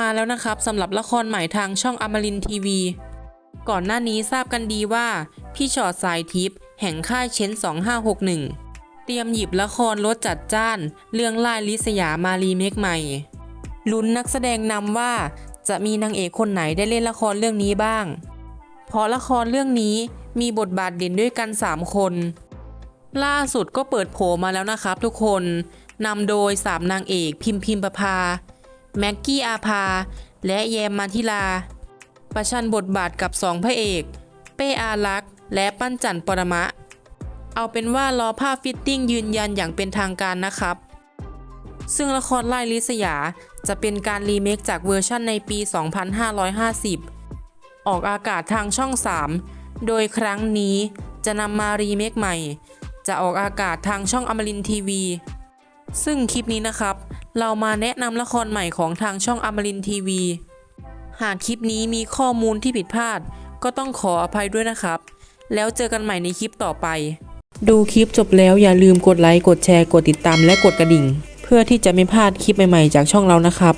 มาแล้วนะครับสำหรับละครใหม่ทางช่องอมรินทีวี ก่อนหน้านี้ทราบกันดีว่า พี่ชอดสายทิพย์แห่งค่ายเชน2561 เตรียมหยิบละครรถจัดจ้าน เรื่องล่ายลิสยามารีเมคใหม่ ลุ้นนักแสดงนำว่าจะมีนางเอกคนไหนได้เล่นละครเรื่องนี้บ้างเพราะละครเรื่องนี้มีบทบาทเด่นด้วยกัน 3 คน ล่าสุดก็เปิดโผมาแล้วนะครับทุกคนนำโดย 3 นางเอกพิมพิมประภา แม็กกี้อาภา และแยมมาทิลา ประชันบทบาทกับ2พระเอก เป้อารักษ์และปั้นจันปรมะ เอาเป็นว่ารอภาพฟิตติ้งยืนยันอย่างเป็นทางการนะครับ ซึ่งละครไล่ลิสยาจะเป็นการรีเมคจากเวอร์ชั่นในปี 2550 ออกอากาศทางช่อง 3 โดยครั้งนี้จะนำมารีเมคใหม่ จะออกอากาศทางช่องอมรินทีวี ซึ่งคลิปนี้นะครับ เรามาแนะนำละครใหม่ของทางช่องอมรินทีวี หากคลิปนี้มีข้อมูลที่ผิดพลาด ก็ต้องขออภัยด้วยนะครับ แล้วเจอกันใหม่ในคลิปต่อไป ดูคลิปจบแล้วอย่าลืมกดไลค์ กดแชร์ กดติดตามและกดกระดิ่ง เพื่อที่จะไม่พลาดคลิปใหม่ๆ จากช่องเรานะครับ